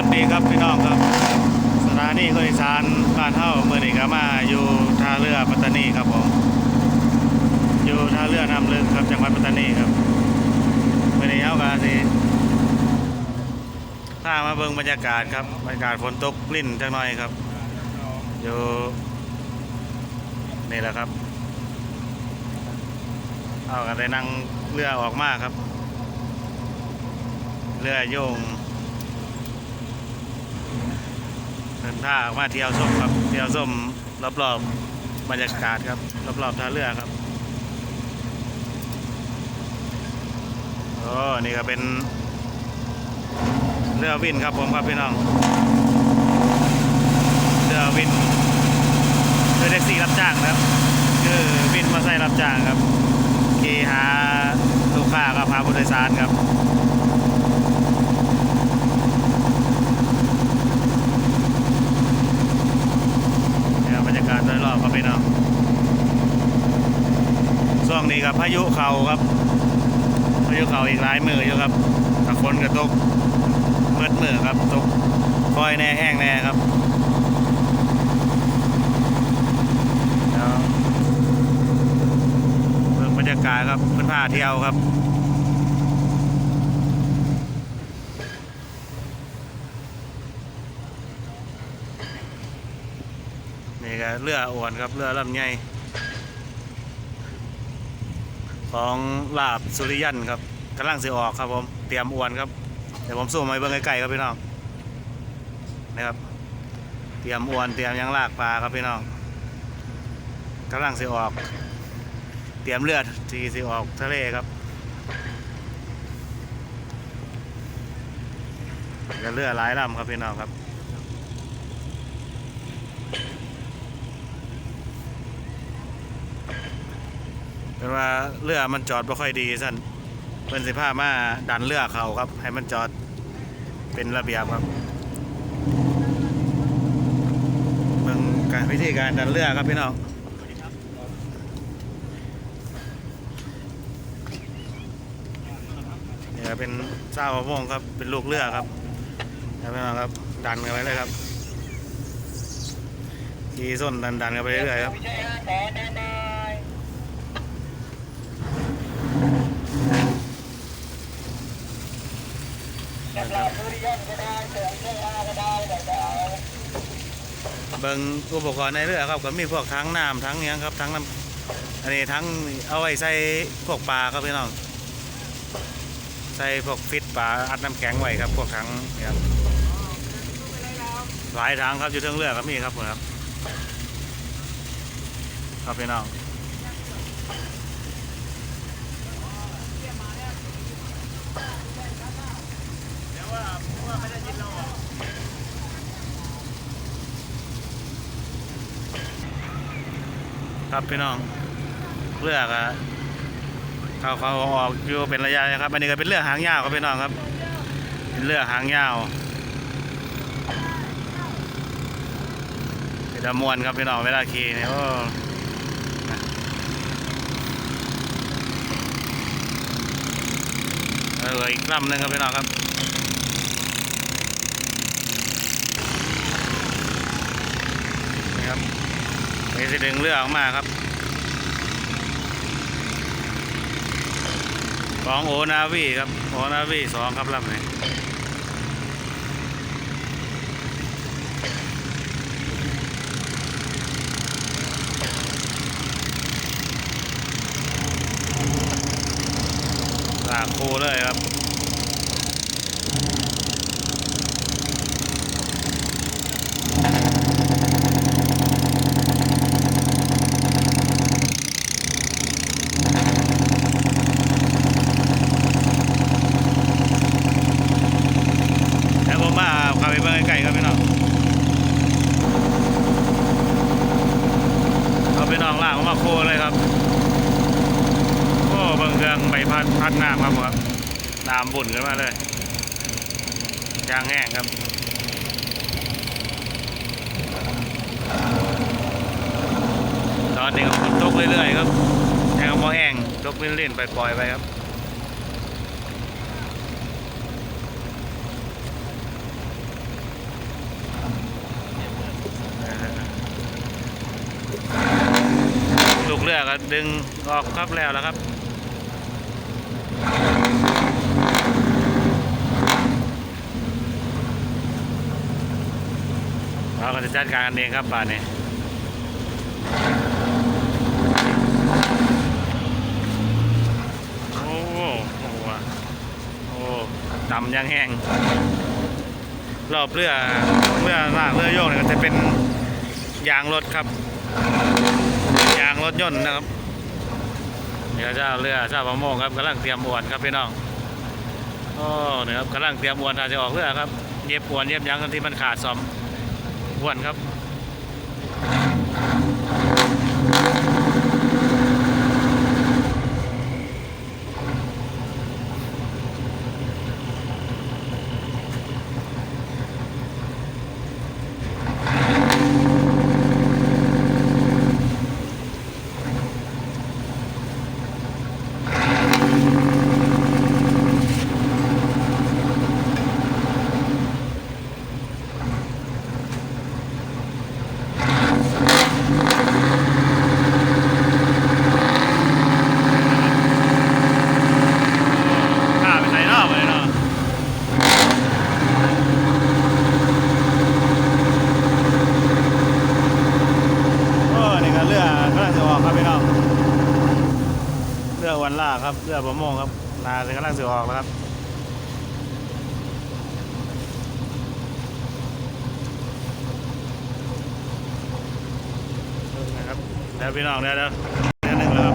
วัสดีครับพี่น้องครับ สถานีคนอีสานบ้านเฮาเมื่อนี้ก็มาอยู่ท่าเรือปัตตานีครับผมอยู่ท่าเรือน้ำลึกครับจังหวัดปัตตานีครับเมื่อนี้เฮาก็สิพามาเบิ่งบรรยากาศครับบรรยากาศฝนตกลิ่นจังหน่อยครับอยู่นี่แหละครับเอากันได้นั่งเรือออกมาครับ เรือโยง เดินทางมาเที่ยวส้มครับเที่ยวส้มรอบๆบรรยากาศครับรอบๆท่าเรือครับโอ้นี่ก็เป็นเรือวินครับผมครับพี่น้องเรือวินเรือแท็กซี่รับจ้างนะครับ คือวินมาใส่รับจ้างครับขี่หาลูกค้ากับพาผู้โดยสารครับ นี่ครับบรรยากาศโดยรอบครับ พี่น้องช่วงนี้ครับพายุเข่าครับพายุเข่าอีกหลายมืออยู่ครับตะฝนกระตกเมืดมือครับตกคอยแน่แห้งแน่ครับเดี๋ยวเบิ่งบรรยากาศครับเป็นผ้าเที่ยวครับ ก็เรืออ้วนครับเรือลำใหญ่ของลาบสุริยันครับกำลังสิออกครับผมเตรียมอ้วนครับเดี๋ยวผมสู้มาเบิ่งไกลๆครับพี่น้องนะครับ เตรียมอ้วนเตรียมยังลากปลาครับพี่น้องกำลังสิออก เตรียมเลือดที่สิออกทะเลครับเรือหลายลำครับพี่น้องครับ เป็นว่าเรือมันจอดไม่ค่อยดีสั่นเป็นสิผ้ามาดันเรือเขาครับ ให้มันจอดเป็นระเบียบครับเมืองการวิธีการดันเรือครับพี่น้องเนี่ก็เป็นเจ้าประมงครับเป็นลูกเรือครับแล้วพี่น้องครับดันกันไปเลยครับขี่ส้นดันดันกันไปเรื่อยๆครับ เบิ่งอุปกรณ์ในเรือครับก็มีพวกทั้งน้ำทั้งหยังครับทั้งน้ำอันนี้ทั้งเอาไว้ใส่พวกปลาครับพี่น้องใส่พวกฟิตปลาอัดน้ำแข็งไว้ครับพวกทั้งครับหลายทั้งครับอยู่เทั้งเรือครับมีครับผมครับครับพี่น้อง ครับพี่น้องเรือก็เขาเขาออกอยู่เป็นระยะนะครับ อันนี้ก็เป็นเรือหางยาวครับพี่น้องครับ เป็นเรือหางยาวเป็นตะมวนครับพี่น้องเวลาขี่เนี่ยโอ้เอออีกลำหนึ่งครับพี่น้องครับ ครับนี่สิดึงเรือออกมาครับของโอนาวีครับโอนาวีสองครับลำนี้ลากคูเลยครับ แล้วผมมาขับ ไปเบิ่งใกล้ๆครับพี่น้องเอาพี่น้องลากออกมาโคเลยครับโอ้เบิ่งเครื่องใบพัดพัดน้ำครับผมครับน้ำบุ่นขึ้นมาเลยยางแห้งครับตอนนี้ก็ฝนตกเรื่อยๆครับแห้งก็บ่แห้งตกเล่นๆปล่อยๆไปครับ เรือก็ดึงออกครับแล้วแล้วครับเราก็จะจัดการกันเองครับป่านนี้โอ้โหโอ้ดำยังแห้งรอบเรือเรือลากเรือโยกเนี่ยก็จะเป็นยางรถครับางรถยนต์นะครับเดี๋ยวเจ้าเรือเจ้าประมงครับกำลังเตรียมอวนครับพี่น้องโอ้เนี่ยครับกำลังเตรียมอวนอาจะออกเรือครับเย็บอวนเย็บยางกันที่มันขาดซ่อมอวนครับ ข้าไปใส่รอบเลยเนาะโอ้นี่ก็เรือกำลังจะ องเรือวันล่าครับเรือประมงครับนาจะกำลังสือออกแล้วครับนะครับเดี๋ยวพี่น้องเดี๋ยวเดี๋ยวเดี๋ยวหนึ่งเลยครับ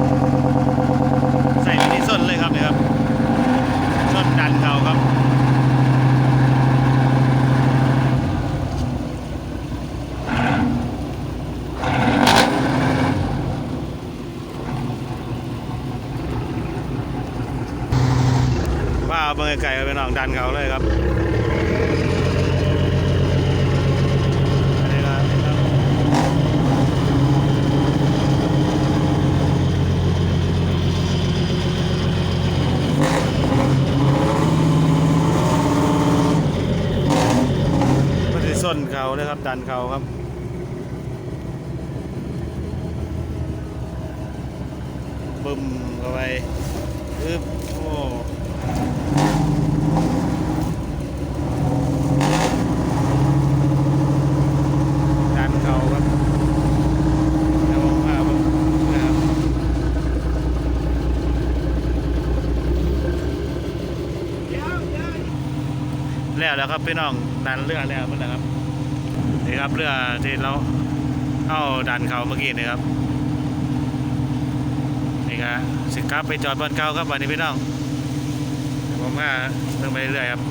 ใส่ไปที่ส้นเลยครับเนี่ยครับส้นดันเขาครับ ว่าเอาเบอร์ไก่ไปน้อง ดันเขาเลยครับอันนี้ครับมันจะส้นเขาเลยครับ ดันเขาครับบึมเข้าไปอึ๊บโอ้ดันเขาครับเดี๋ยวผมพาไปนะครับ แล้วครับพี่น้องดันเรือแล้วมันนะครับนี่ครับเรือที่เราเอาดันเขาเมื่อกี้นี่ครับนี่ครับสิครับไปจอดบนเก่าครับวันนี้พี่น้องผมพาเดินไปเรื่อยครับ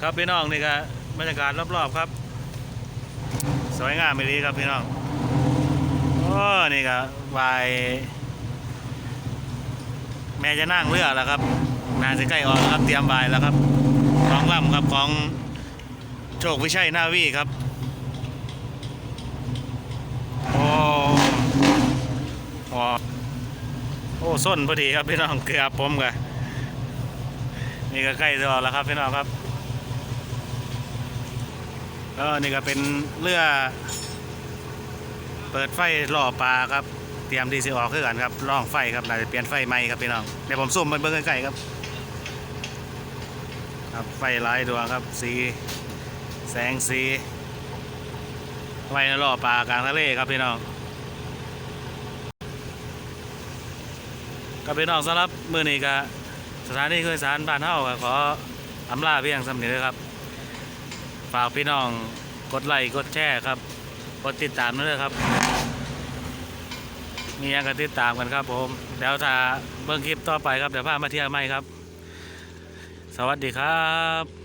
ครับพี่น้องนี่ครับบรรยากาศรอบๆครับ สวยงามไปดีครับพี่น้อง อ้นี่ครับวายแม่จะนั่งเรือแล้วครับนาจะใกล้ออกแล้วครับเตรียมบายแล้วครับของลำครับของโชควิชัยนาวีครับโอ้โหโอ้ส้นพอดีครับพี่น้องเกือบผมกันนี่ก็ใกล้จะออกแล้วครับพี่น้องครับเออนี่ก็เป็นเรือ เปิดไฟล่อปลาครับ เตรียมที่จะออกคือกันครับล่องไฟครับน่าจะเปลี่ยนไฟใหม่ครับพี่น้องเดี๋ยวผมซุ่มไปเบิ่งใกล้ๆครับ ครับไฟหลายดวงครับสีแสงสีไว้ล่อปลากลางทะเลครับพี่น้องกับพี่น้องสำหรับมือนี้ก็สถานีคือสารบ้านเฮาก็ขออำลาเพียงสำนีเลยครับ ฝากพี่น้องกดไลค์กดแชร์ครับ กดติดตามด้วยครับ มีอย่างกันติดตามกันครับผมเดี๋ยวถ้าเบิ่งคลิปต่อไปครับเดี๋ยวพามาเที่ยวใหม่ครับ สวัสดีครับ